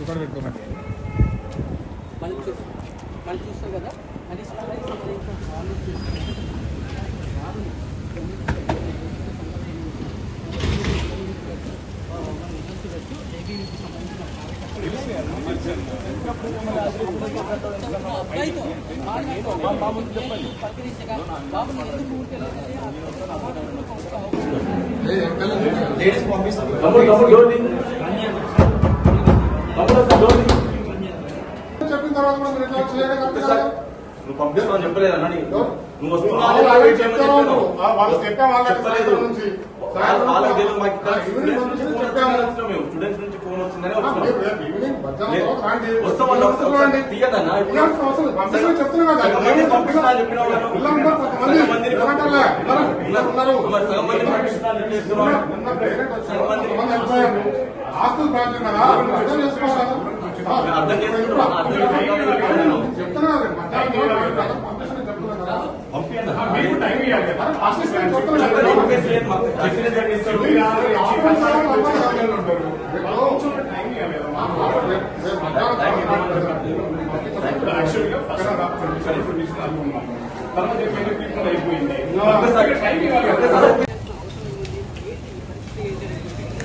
ఇక్కడ పెట్టుకోమని మనం చూస్తాం మనం చూస్తాం కదా. అది లేడీస్ పంపిస్తాం చెప్పిన తర్వాత కూడా నువ్వు పంపిస్తావు చెప్పలేదు అన్న నువ్వు వస్తున్నావు చెప్పలేదు స్టూడెంట్స్ నుంచి ఫోన్ వచ్చిందని వస్తామన్నా తీయదన్నా పంపిస్తున్నా చెప్పిన ఆస్తులు ప్రాంతం కదా అర్థం చేసుకోవాలి చెప్తున్నారు తర్వాత అయిపోయింది